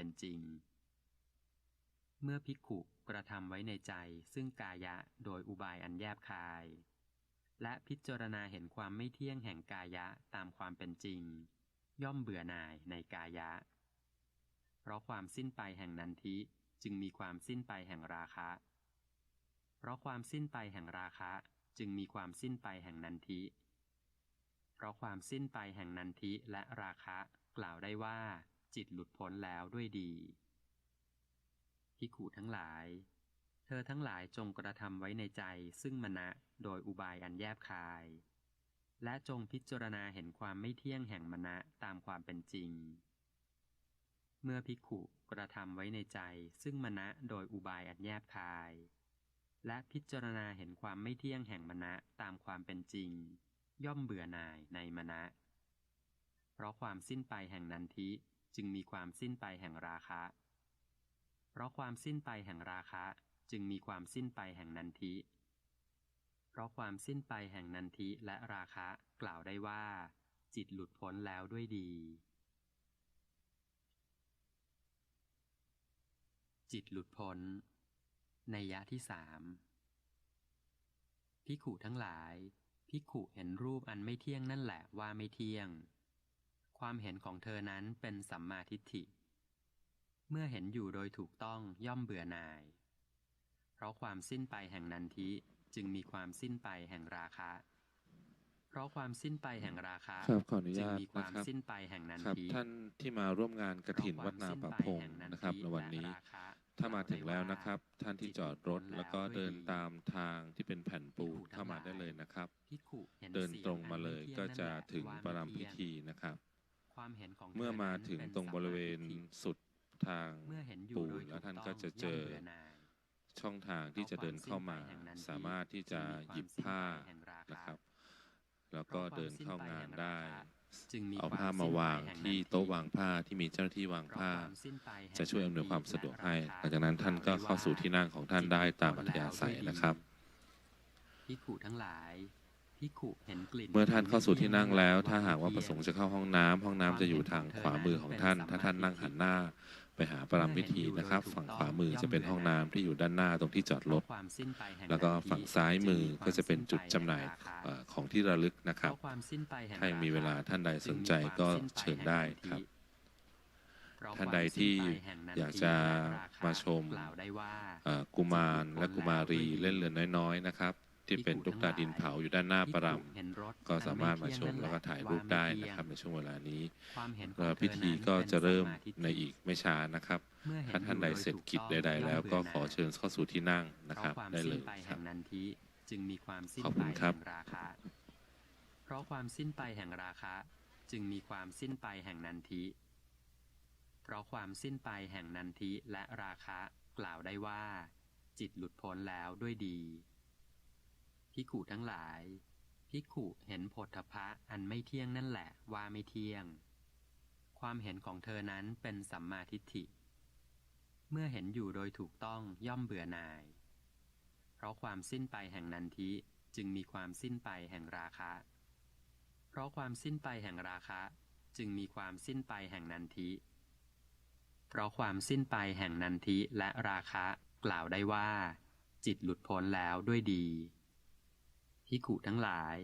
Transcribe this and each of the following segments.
เป็นจริง เมื่อภิกขุกระทำไว้ในใจซึ่งกายะโดยอุบายอันแยบคาย และพิจารณาเห็นความไม่เที่ยงแห่งกายะตามความเป็นจริง ย่อมเบื่อหน่ายในกายะ เพราะความสิ้นไปแห่งนันทิจึงมีความสิ้นไปแห่งราคะ เพราะความสิ้นไปแห่งราคะจึงมีความสิ้นไปแห่งนันทิ เพราะความสิ้นไปแห่งนันทิและราคะกล่าวได้ว่า จิตหลุดพ้นแล้วด้วยดีพิขูทั้งหลาย เธอทั้งหลายจงกระทำไว้ในใจซึ่งมณะโดยอุบายอันแยบคาย และจงพิจารณาเห็นความไม่เที่ยงแห่งมณะตามความเป็นจริง เมื่อพิขุกระทำไว้ในใจซึ่งมณะโดยอุบายอันแยบคาย และพิจารณาเห็นความไม่เที่ยงแห่งมณะตามความเป็นจริง ย่อมเบื่อหน่ายในมณะเพราะความสิ้นไปแห่งนันทิ จึงมีความสิ้นไปแห่งราคะ เพราะความสิ้นไปแห่งราคะจึงมีความสิ้นไปแห่งนันทิ เพราะความสิ้นไปแห่งนันทิและราคะกล่าวได้ว่า จิตหลุดพ้นแล้วด้วยดี จิตหลุดพ้น ในยะที่สามพิขุทั้งหลายพิขุเห็นรูปอันไม่เที่ยงนั่นแหละว่าไม่เที่ยง ความเห็นของเธอนั้นเป็นสัมมาทิฏฐิ เมื่อเห็นอยู่โดยถูกต้องย่อมเบื่อหน่าย เพราะความสิ้นไปแห่งนันทิจึงมีความสิ้นไปแห่งราคะ เพราะความสิ้นไปแห่งราคะครับขออนุจึงญาตมีควานะมครับสิ้นไปแห่งนันครับทิท่านที่มาร่วมงานกระถินวัดนาป่าพงนะครับในวันนี้ ถ้ามาถึงแล้วนะครับ ท่านที่จอดรถแล้วก็เดินตามทางที่เป็นแผ่นปูนเข้ามาได้เลยนะครับ เดินตรงมาเลยก็จะถึงประรำพิธีนะครับ ความเห็นของธเมื่อมาถึงตรงบริเวณสุดทางเมื่อเห็นอยู่ปูโดนยแล้วท่านถูก็จะเจอย่มบื่หน่ายช่องทางที่จะเดินเข้ามา สามารถที่จะหยิบผ้านะครับ แล้วก็เดินเข้างานได้จึงมีเอาควผ้ามาวางที่โต๊ะวางผ้าที่มีเจ้าหน้าที่วางเพราะผ้าความสิ้นไปแห่งจะช่วยอำนวยความสะดวกให้และหลังจากนั้นท่านก็เข้าสู่ที่นั่งของท่านได้ตามอัธยาศัยนะครับพิขุทั้งหลายพิขุ เห็นกลิ่นเมื่อท่านเข้าสู่ที่นั่งแล้ว ถ้าหากว่าประสงค์จะเข้าห้องน้ำห้องน้ำจะอยู่ทางขวามือของท่าน ถ้าท่านนั่งหันหน้าไปหาประรำพิธีนะครับ ฝั่งขวามือจะเป็นห้องน้ำที่อยู่ด้านหน้าตรงที่จอดรถความสิ้นไปแห่งแล้วก็ฝั่งซ้ายมือก็จะเป็นจุดจำหน่ายเอ่อของที่ระลึกนะคเพรับราะความสิ้นไปแห่งถ้ามีเวลาท่านใดสนใจก็เชิญได้ครับ ท่านใดที่อยากจะมาชมกล่าวได้ว่าเอ่อกุมารและกุมารีเล่นเรือน้อยๆนะครับ ที่เป็นตุ๊กตาดินเผาอยู่ด้านหน้าประรำเห็นรถก็สามารถมาชมอันไเที่ยงแล้วก็ถ่ายรูปได้นะครับในช่วงเวลานี้ความเห็นของแล้วเธอพิธีนั้นก็จะเริ่มป็สาธิในอีกไม่ช้านะครับเมื่อเห็ถ้าท่านใดเสร็จกิจใด ๆ แล้วก็ขอเชิญเข้าสู่ที่นั่งนะครับเพราะความได้เลสิ้นยไปคแห่รับงนันทิจึงมีความสิ้นขอบไปคุณครัแห่บงราคะเพราะความสิ้นไปแห่งราคะจึงมีความสิ้นไปแห่งนันทิ เพราะความสิ้นไปแห่งนันทิและราคะ กล่าวได้ว่า จิตหลุดพ้นแล้วด้วยดี พิขุทั้งหลาย พิขุเห็นโพธพะอันไม่เที่ยงนั่นแหละว่าไม่เที่ยง ความเห็นของเธอนั้นเป็นสัมมาทิฏฐิ เมื่อเห็นอยู่โดยถูกต้องย่อมเบื่อหน่าย เพราะความสิ้นไปแห่งนันทิจึงมีความสิ้นไปแห่งราคะ เพราะความสิ้นไปแห่งราคะ จึงมีความสิ้นไปแห่งนันทิเพราะความสิ้นไปแห่งนันทิและราคะ กล่าวได้ว่า จิตหลุดพ้นแล้วด้วยดี พิขุทั้งหลาย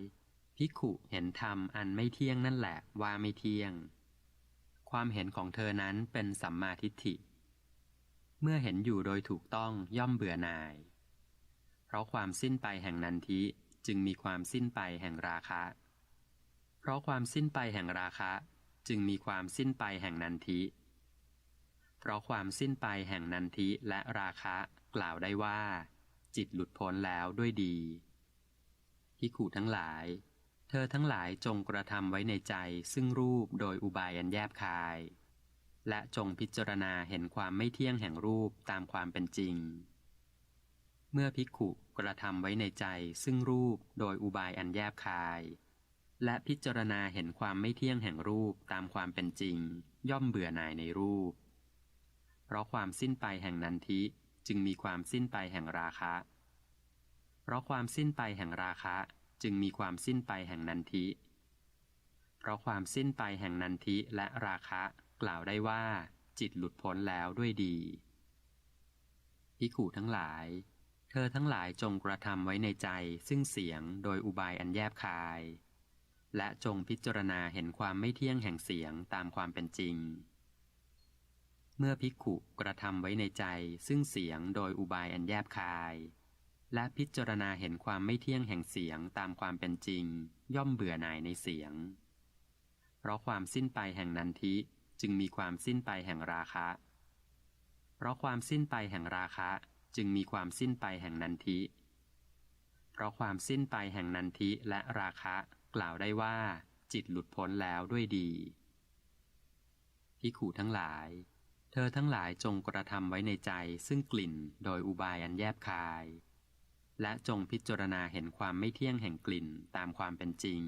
พิขุเห็นธรรมอันไม่เที่ยงนั่นแหละว่าไม่เที่ยง ความเห็นของเธอนั้นเป็นสัมมาทิฏฐิ เมื่อเห็นอยู่โดยถูกต้องย่อมเบื่อหน่าย เพราะความสิ้นไปแห่งนันทิจึงมีความสิ้นไปแห่งราคะ เพราะความสิ้นไปแห่งราคะ จึงมีความสิ้นไปแห่งนันทิ เพราะความสิ้นไปแห่งนันทิและราคะกล่าวได้ว่า จิตหลุดพ้นแล้วด้วยดี พิขุทั้งหลาย เธอทั้งหลายจงกระทำไว้ในใจซึ่งรูปโดยอุบายอันแยบคาย และจงพิจารณาเห็นความไม่เที่ยงแห่งรูปตามความเป็นจริง เมื่อภิกขุกระทำไว้ในใจซึ่งรูปโดยอุบายอันแยบคาย และพิจารณาเห็นความไม่เที่ยงแห่งรูปตามความเป็นจริง ย่อมเบื่อหน่ายในรูป เพราะความสิ้นไปแห่งนันทิจึงมีความสิ้นไปแห่งราคะ เพราะความสิ้นไปแห่งราคะจึงมีความสิ้นไปแห่งนันทิ เพราะความสิ้นไปแห่งนันทิและราคะกล่าวได้ว่า จิตหลุดพ้นแล้วด้วยดีพิขูทั้งหลาย เธอทั้งหลายจงกระทำไว้ในใจซึ่งเสียงโดยอุบายอันแยบคาย และจงพิจารณาเห็นความไม่เที่ยงแห่งเสียงตามความเป็นจริง เมื่อพิกขุกระทำไว้ในใจซึ่งเสียงโดยอุบายอันแยบคาย และพิจารณาเห็นความไม่เที่ยงแห่งเสียงตามความเป็นจริง ย่อมเบื่อหน่ายในเสียง เพราะความสิ้นไปแห่งนันทิจึงมีความสิ้นไปแห่งราคะ เพราะความสิ้นไปแห่งราคะจึงมีความสิ้นไปแห่งนันทิ เพราะความสิ้นไปแห่งนันทิและราคะกล่าวได้ว่า จิตหลุดพ้นแล้วด้วยดีพิขูทั้งหลาย เธอทั้งหลายจงกระทำไว้ในใจซึ่งกลิ่นโดยอุบายอันแยบคาย และจงพิจารณาเห็นความไม่เที่ยงแห่งกลิ่นตามความเป็นจริง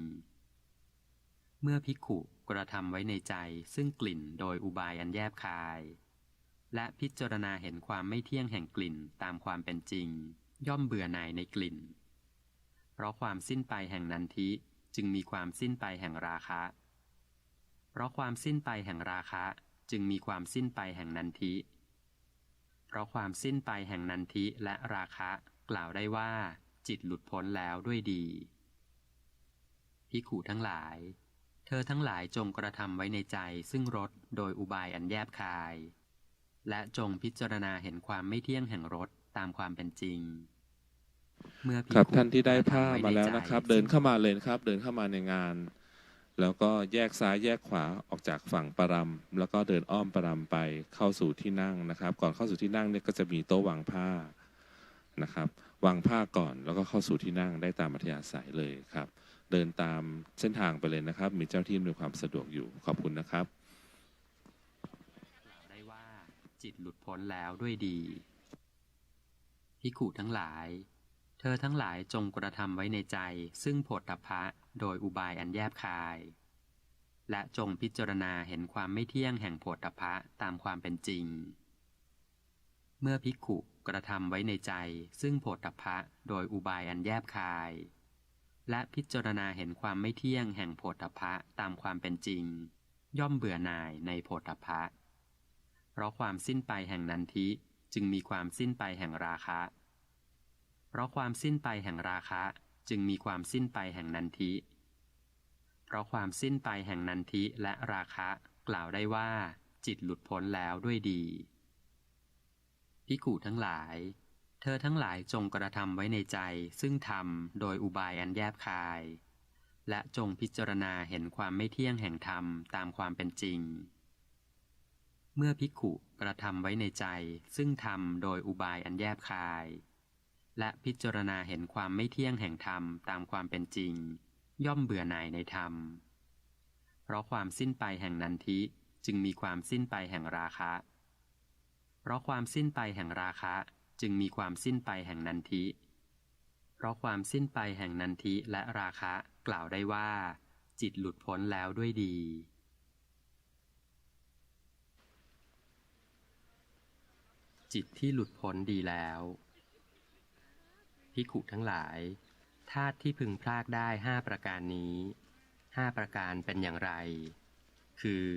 เมื่อพิขุกระทำไว้ในใจซึ่งกลิ่นโดยอุบายอันแยบคาย และพิจารณาเห็นความไม่เที่ยงแห่งกลิ่นตามความเป็นจริง ย่อมเบื่อหน่ายในกลิ่น เพราะความสิ้นไปแห่งนันทิจึงมีความสิ้นไปแห่งราคะ เพราะความสิ้นไปแห่งราคะจึงมีความสิ้นไปแห่งนันทิ เพราะความสิ้นไปแห่งนันทิและราคะ กล่าวได้ว่า จิตหลุดพ้นแล้วด้วยดีพิขูทั้งหลาย เธอทั้งหลายจงกระทำไว้ในใจซึ่งรสโดยอุบายอันแยบคาย และจงพิจารณาเห็นความไม่เที่ยงแห่งรสตามความเป็นจริง เมื่อครับท่านที่ได้ผ้ามาแล้วนะครับ เดินเข้ามาเลยครับ เดินเข้ามาในงาน แล้วก็แยกซ้ายแยกขวาออกจากฝั่งปรำแล้วก็เดินอ้อมปรำไปเข้าสู่ที่นั่งนะครับ ก่อนเข้าสู่ที่นั่งเนี่ยก็จะมีโต๊ะวางผ้า นะครับ วางผ้าก่อนแล้วก็เข้าสู่ที่นั่งได้ตามอัธยาศัยเลยครับ เดินตามเส้นทางไปเลยนะครับ มีเจ้าที่มีความสะดวกอยู่ขอบคุณนะครับ ได้ว่าจิตหลุดพ้นแล้วด้วยดีพิขูทั้งหลาย เธอทั้งหลายจงกระทำไว้ในใจ ซึ่งโพธพะโดยอุบายอันแยบคาย และจงพิจารณาเห็นความไม่เที่ยงแห่งโพธพะตามความเป็นจริง เมื่อพิกขุกระทำไว้ในใจ ซึ่งโพธพะโดยอุบายอันแยบคาย และพิจารณาเห็นความไม่เที่ยงแห่งโพธพะตามความเป็นจริง ย่อมเบื่อหน่ายในโพธพะ เพราะความสิ้นไปแห่งนันทิจึงมีความสิ้นไปแห่งราคะ เพราะความสิ้นไปแห่งราคะจึงมีความสิ้นไปแห่งนันทิ เพราะความสิ้นไปแห่งนันทิและราคะกล่าวได้ว่า จิตหลุดพ้นแล้วด้วยดี พิขูทั้งหลาย เธอทั้งหลายจงกระทำไว้ในใจ ซึ่งทำโดยอุบายอันแยบคาย และจงพิจารณาเห็นความไม่เที่ยงแห่งธรรมตามความเป็นจริง เมื่อพิกขุกระทำไว้ในใจ ซึ่งทำโดยอุบายอันแยบคาย และพิจารณาเห็นความไม่เที่ยงแห่งธรรมตามความเป็นจริง ย่อมเบื่อหน่ายในธรรม เพราะความสิ้นไปแห่งนันทิจึงมีความสิ้นไปแห่งราคะ เพราะความสิ้นไปแห่งราคะจึงมีความสิ้นไปแห่งนันทิ เพราะความสิ้นไปแห่งนันทิและราคะกล่าวได้ว่า จิตหลุดพ้นแล้วด้วยดี จิตที่หลุดพ้นดีแล้วพิขุทั้งหลายธาตุที่พึงพลากได้ห้าประการนี้ห้าประการเป็นอย่างไร คือ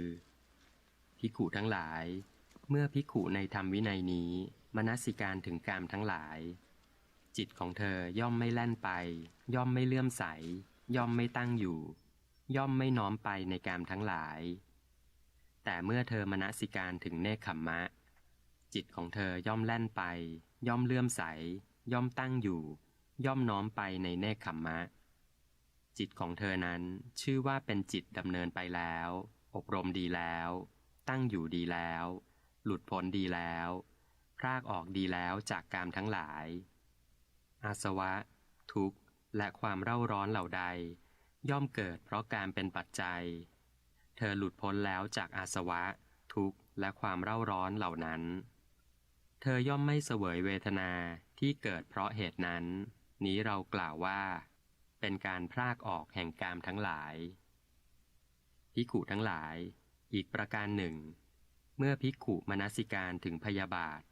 พิขุทั้งหลาย เมื่อพิขุในธรรมวินัยนี้ มนสิการถึงกามทั้งหลาย จิตของเธอย่อมไม่แล่นไป ย่อมไม่เลื่อมใส ย่อมไม่ตั้งอยู่ ย่อมไม่น้อมไปในกามทั้งหลาย แต่เมื่อเธอมนสิการถึงเนคขมมะ จิตของเธอย่อมแล่นไป ย่อมเลื่อมใส ย่อมตั้งอยู่ ย่อมน้อมไปในเนคขมมะ จิตของเธอนั้นชื่อว่าเป็นจิตดำเนินไปแล้ว อบรมดีแล้ว ตั้งอยู่ดีแล้ว หลุดพ้นดีแล้วพรากออกดีแล้วจากกามทั้งหลาย อาสวะ ทุกข์ และความเร่าร้อนเหล่าใด ย่อมเกิดเพราะการเป็นปัจจัย เธอหลุดพ้นแล้วจากอาสวะ ทุกข์ และความเร่าร้อนเหล่านั้น เธอย่อมไม่เสวยเวทนาที่เกิดเพราะเหตุนั้น นี้เรากล่าวว่า เป็นการพรากออกแห่งกามทั้งหลายพิขุทั้งหลาย อีกประการหนึ่ง เมื่อพิขุมนสิการถึงพยาบาท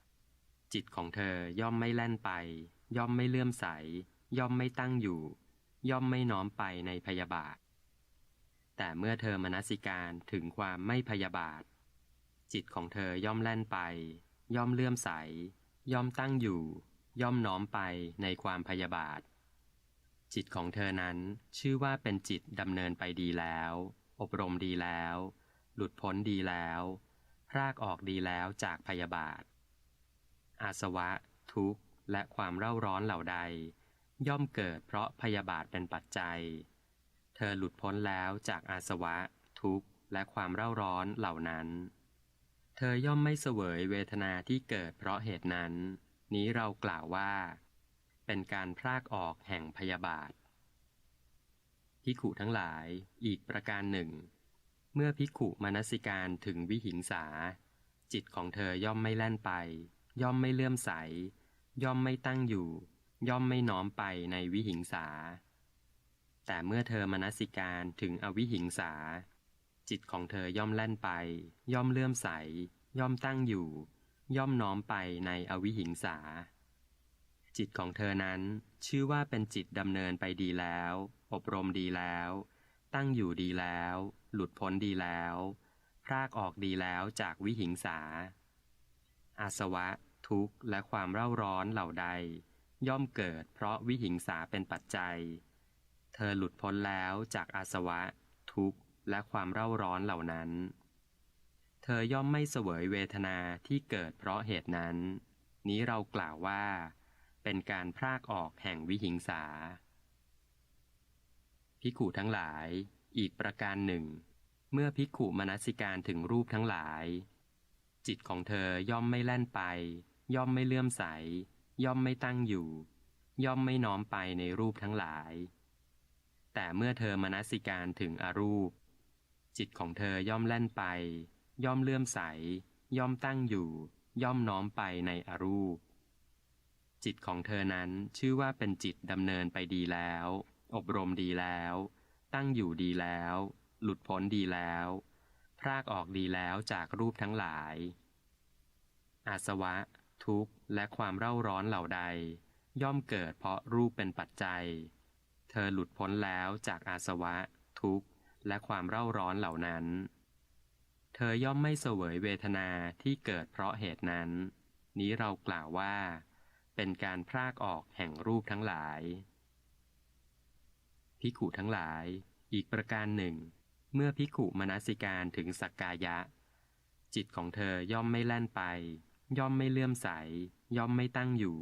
จิตของเธอย่อมไม่แล่นไป ย่อมไม่เลื่อมใส ย่อมไม่ตั้งอยู่ ย่อมไม่น้อมไปในพยาบาท แต่เมื่อเธอมนสิการถึงความไม่พยาบาท จิตของเธอย่อมแล่นไป ย่อมเลื่อมใส ย่อมตั้งอยู่ ย่อมน้อมไปในความพยาบาท จิตของเธอนั้นชื่อว่าเป็นจิตดำเนินไปดีแล้ว อบรมดีแล้ว หลุดพ้นดีแล้ว พรากออกดีแล้วจากพยาบาท อาสวะ ทุกข์ และความเร่าร้อนเหล่าใด ย่อมเกิดเพราะพยาบาทเป็นปัจจัย เธอหลุดพ้นแล้วจากอาสวะ ทุกข์ และความเร่าร้อนเหล่านั้น เธอย่อมไม่เสวยเวทนาที่เกิดเพราะเหตุนั้น นี้เรากล่าวว่า เป็นการพรากออกแห่งพยาบาทพิขุทั้งหลายอีกประการหนึ่ง เมื่อพิขุมนสิการถึงวิหิงสา จิตของเธอย่อมไม่แล่นไป ย่อมไม่เลื่อมใส ย่อมไม่ตั้งอยู่ ย่อมไม่น้อมไปในวิหิงสา แต่เมื่อเธอมนสิการถึงอวิหิงสา จิตของเธอย่อมแล่นไป ย่อมเลื่อมใส ย่อมตั้งอยู่ ย่อมน้อมไปในอวิหิงสา จิตของเธอนั้นชื่อว่าเป็นจิตดำเนินไปดีแล้ว อบรมดีแล้ว ตั้งอยู่ดีแล้ว หลุดพ้นดีแล้ว พรากออกดีแล้วจากวิหิงสา อาสวะ ทุกข์และความเร่าร้อนเหล่าใด ย่อมเกิดเพราะวิหิงสาเป็นปัจจัย เธอหลุดพ้นแล้วจากอาสวะ ทุกข์และความเร่าร้อนเหล่านั้น เธอย่อมไม่เสวยเวทนาที่เกิดเพราะเหตุนั้น นี้เรากล่าวว่า เป็นการพรากออกแห่งวิหิงสาพิขุทั้งหลาย อีกประการหนึ่ง เมื่อพิกขุมนสิการถึงรูปทั้งหลาย จิตของเธอย่อมไม่แล่นไป ย่อมไม่เลื่อมใส ย่อมไม่ตั้งอยู่ ย่อมไม่น้อมไปในรูปทั้งหลาย แต่เมื่อเธอมนสิการถึงอรูป จิตของเธอย่อมแล่นไป ย่อมเลื่อมใส ย่อมตั้งอยู่ ย่อมน้อมไปในอรูป จิตของเธอนั้นชื่อว่าเป็นจิตดำเนินไปดีแล้ว อบรมดีแล้ว ตั้งอยู่ดีแล้ว หลุดพ้นดีแล้ว พรากออกดีแล้วจากรูปทั้งหลาย อาสวะ ทุกข์และความเร่าร้อนเหล่าใด ย่อมเกิดเพราะรูปเป็นปัจจัย เธอหลุดพ้นแล้วจากอาสวะ ทุกข์และความเร่าร้อนเหล่านั้น เธอย่อมไม่เสวยเวทนาที่เกิดเพราะเหตุนั้น นี้เรากล่าวว่า เป็นการพรากออกแห่งรูปทั้งหลาย พิขุทั้งหลาย อีกประการหนึ่ง เมื่อพิขุมนสิการถึงสักกายะ จิตของเธอย่อมไม่แล่นไป ย่อมไม่เลื่อมใส ย่อมไม่ตั้งอยู่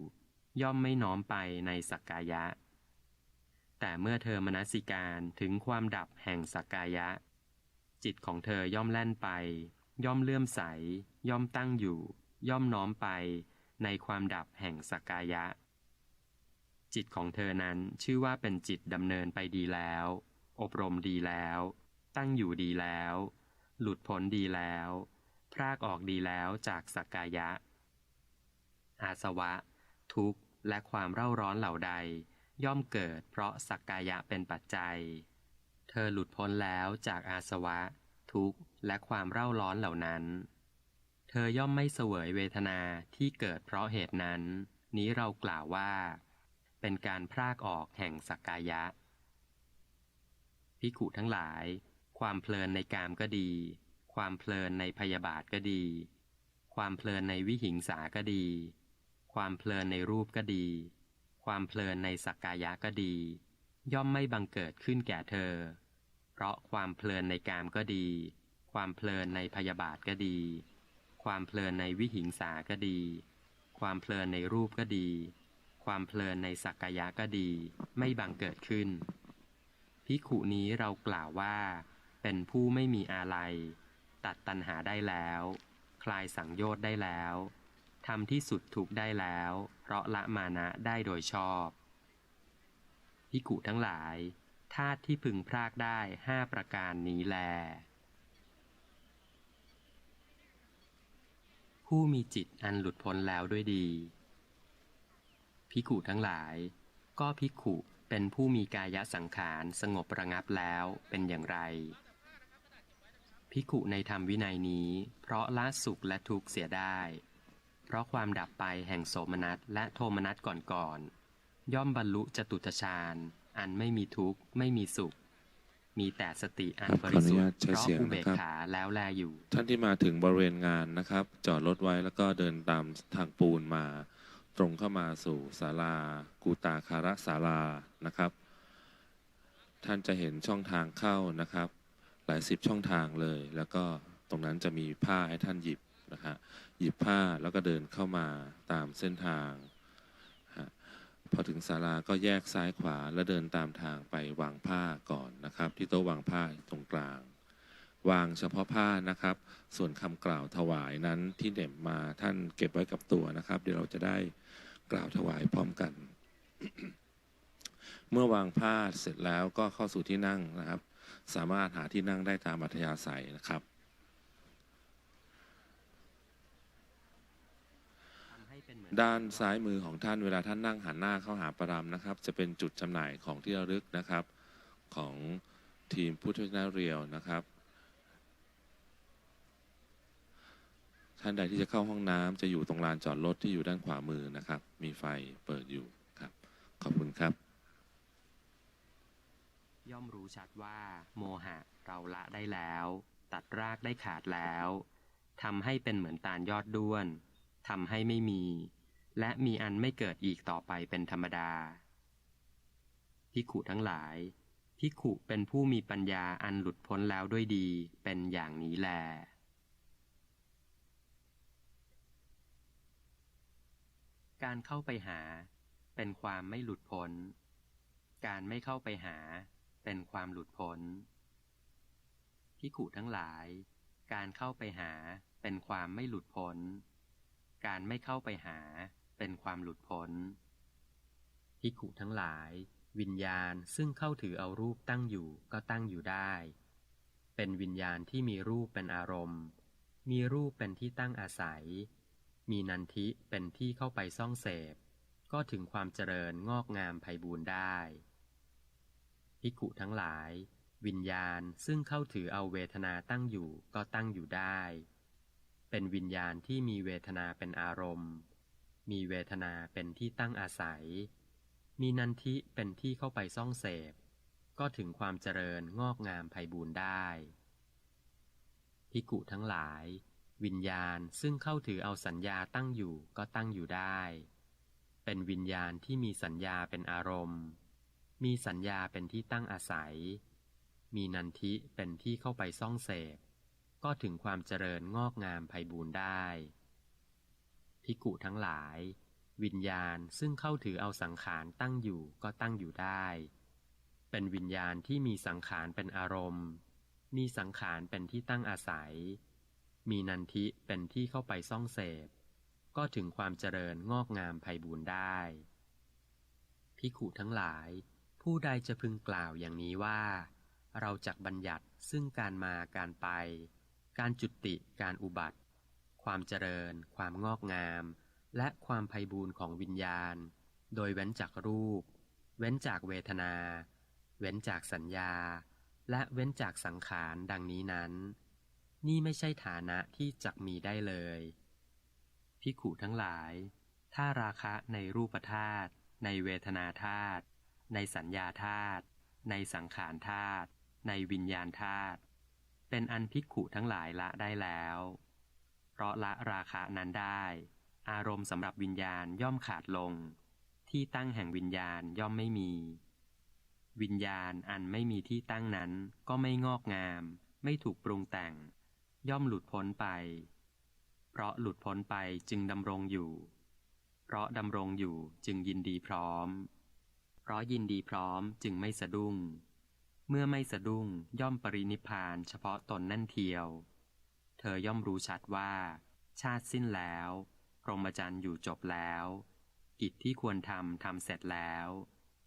ย่อมไม่น้อมไปในสักกายะ แต่เมื่อเธอมนสิการถึงความดับแห่งสักกายะ จิตของเธอย่อมแล่นไป ย่อมเลื่อมใส ย่อมตั้งอยู่ ย่อมน้อมไปในความดับแห่งสักกายะ จิตของเธอนั้นชื่อว่าเป็นจิตดำเนินไปดีแล้ว อบรมดีแล้ว ตั้งอยู่ดีแล้ว หลุดพ้นดีแล้ว พรากออกดีแล้วจากสักกายะ อาสวะ ทุกข์และความเร่าร้อนเหล่าใด ย่อมเกิดเพราะสักกายะเป็นปัจจัย เธอหลุดพ้นแล้วจากอาสวะ ทุกข์และความเร่าร้อนเหล่านั้น เธอย่อมไม่เสวยเวทนาที่เกิดเพราะเหตุนั้น นี้เรากล่าวว่า เป็นการพรากออกแห่งสักกายะ พิขุทั้งหลาย ความเพลินในกามก็ดี ความเพลินในพยาบาทก็ดี ความเพลินในวิหิงสาก็ดี ความเพลินในรูปก็ดี ความเพลินในสักกายะก็ดี ย่อมไม่บังเกิดขึ้นแก่เธอ เพราะความเพลินในกามก็ดี ความเพลินในพยาบาทก็ดี ความเพลินในวิหิงสาก็ดี ความเพลินในรูปก็ดี ความเพลินในสักกายะก็ดี ไม่บังเกิดขึ้นพิขุนี้เรากล่าวว่า เป็นผู้ไม่มีอาลัยตัดตัณหาได้แล้ว คลายสังโยชน์ได้แล้วทำที่สุดถูกได้แล้ว เพราะละมานะได้โดยชอบพิกุทั้งหลายธาตุที่พึงพรากได้ห้าประการนี้แล ผู้มีจิตอันหลุดพ้นแล้วด้วยดี พิกุทั้งหลาย ก็พิกุเป็นผู้มีกายสังขารสงบระงับแล้วเป็นอย่างไรพิกุในธรรมวินัยนี้ เพราะละสุขและทุกข์เสียได้ เพราะความดับไปแห่งโสมนัสและโทมนัสก่อนๆย่อมบรรลุจตุตฌานอันไม่มีทุกข์ไม่มีสุข มีแต่สติอันครับบริสุทขออนุญาตธิ์ใช้เพราะเสียงอุเบกนะครับขาแล้วแลอยู่ ท่านที่มาถึงบริเวณงานนะครับ จอดรถไว้แล้วก็เดินตามทางปูนมา ตรงเข้ามาสู่ศาลากูตาคาระศาลานะครับ ท่านจะเห็นช่องทางเข้านะครับ หลายสิบช่องทางเลย แล้วก็ตรงนั้นจะมีผ้าให้ท่านหยิบนะฮะหยิบผ้าแล้วก็เดินเข้ามาตามเส้นทางพอถึงศาลาก็แยกซ้ายขวาแล้วเดินตามทางไปวางผ้าก่อนนะครับ ที่โต๊ะวางผ้าตรงกลาง วางเฉพาะผ้านะครับ ส่วนคำกล่าวถวายนั้นที่เหน็บมาท่านเก็บไว้กับตัวนะครับ เดี๋ยวเราจะได้ กล่าวถวายพร้อมกัน เมื่อวางผ้าเสร็จแล้วก็เข้าสู่ที่นั่งนะครับ สามารถหาที่นั่งได้ตามอัธยาศัยนะครับด้านซ้ายมือของท่านเวลาท่านนั่งหันหน้าเข้าหาประรามนะครับ จะเป็นจุดจำหน่ายของที่ระลึกนะครับของทีมพุทธนาเรียวนะครับ ท่านใดที่จะเข้าห้องน้ำจะอยู่ตรงลานจอดรถที่อยู่ด้านขวามือนะครับ มีไฟเปิดอยู่ครับ ขอบคุณครับ ย่อมรู้ชัดว่า โมหะเราละได้แล้ว ตัดรากได้ขาดแล้วทำให้เป็นเหมือนตาลยอดด้วนทำให้ไม่มี และมีอันไม่เกิดอีกต่อไปเป็นธรรมดาพิขุทั้งหลายพิขุเป็นผู้มีปัญญาอันหลุดพ้นแล้วด้วยดีเป็นอย่างนี้แล การเข้าไปหา เป็นความไม่หลุดพ้น การไม่เข้าไปหา เป็นความหลุดพ้นพิขุทั้งหลาย การเข้าไปหา เป็นความไม่หลุดพ้น การไม่เข้าไปหา เป็นความหลุดพ้นพิขุทั้งหลาย วิญญาณซึ่งเข้าถือเอารูปตั้งอยู่ก็ตั้งอยู่ได้ เป็นวิญญาณที่มีรูปเป็นอารมณ์ มีรูปเป็นที่ตั้งอาศัย มีนันทิเป็นที่เข้าไปซ่องเสพ ก็ถึงความเจริญงอกงามไพบูรณ์ได้พิกุทั้งหลาย วิญญาณซึ่งเข้าถือเอาเวทนาตั้งอยู่ก็ตั้งอยู่ได้ เป็นวิญญาณที่มีเวทนาเป็นอารมณ์ มีเวทนาเป็นที่ตั้งอาศัย มีนันทิเป็นที่เข้าไปซ่องเสพ ก็ถึงความเจริญงอกงามไพบูรณ์ได้พิกุทั้งหลาย วิญญาณซึ่งเข้าถือเอาสัญญาตั้งอยู่ก็ตั้งอยู่ได้ เป็นวิญญาณที่มีสัญญาเป็นอารมณ์ มีสัญญาเป็นที่ตั้งอาศัย มีนันทิเป็นที่เข้าไปซ่องเสพ ก็ถึงความเจริญงอกงามไพบูรณ์ได้พิกุทั้งหลาย วิญญาณซึ่งเข้าถือเอาสังขารตั้งอยู่ก็ตั้งอยู่ได้ เป็นวิญญาณที่มีสังขารเป็นอารมณ์ มีสังขารเป็นที่ตั้งอาศัย มีนันทิเป็นที่เข้าไปซ่องเสพ ก็ถึงความเจริญงอกงามไพบูรณ์ได้ พิขุทั้งหลาย ผู้ใดจะพึงกล่าวอย่างนี้ว่า เราจักบัญญัติซึ่งการมาการไป การจุติการอุบัติ ความเจริญ ความงอกงาม และความไพบูรณ์ของวิญญาณ โดยเว้นจากรูป เว้นจากเวทนา เว้นจากสัญญา และเว้นจากสังขารดังนี้นั้น นี่ไม่ใช่ฐานะที่จักมีได้เลย พิขุทั้งหลาย ถ้าราคะในรูปธาตุในเวทนาธาตุในสัญญาธาตุในสังขารธาตุในวิญญาณธาตุเป็นอันพิกขุทั้งหลายละได้แล้ว เพราะละราคะนั้นได้ อารมณ์สำหรับวิญญาณย่อมขาดลง ที่ตั้งแห่งวิญญาณย่อมไม่มี วิญญาณอันไม่มีที่ตั้งนั้นก็ไม่งอกงาม ไม่ถูกปรุงแต่ง ย่อมหลุดพ้นไป เพราะหลุดพ้นไปจึงดำรงอยู่ เพราะดำรงอยู่จึงยินดีพร้อม เพราะยินดีพร้อมจึงไม่สะดุ้ง เมื่อไม่สะดุ้งย่อมปรินิพพานเฉพาะตนนั่นเทียว เธอย่อมรู้ชัดว่า ชาติสิ้นแล้วพรหมจรรย์อยู่จบแล้ว กิจที่ควรทำทำเสร็จแล้ว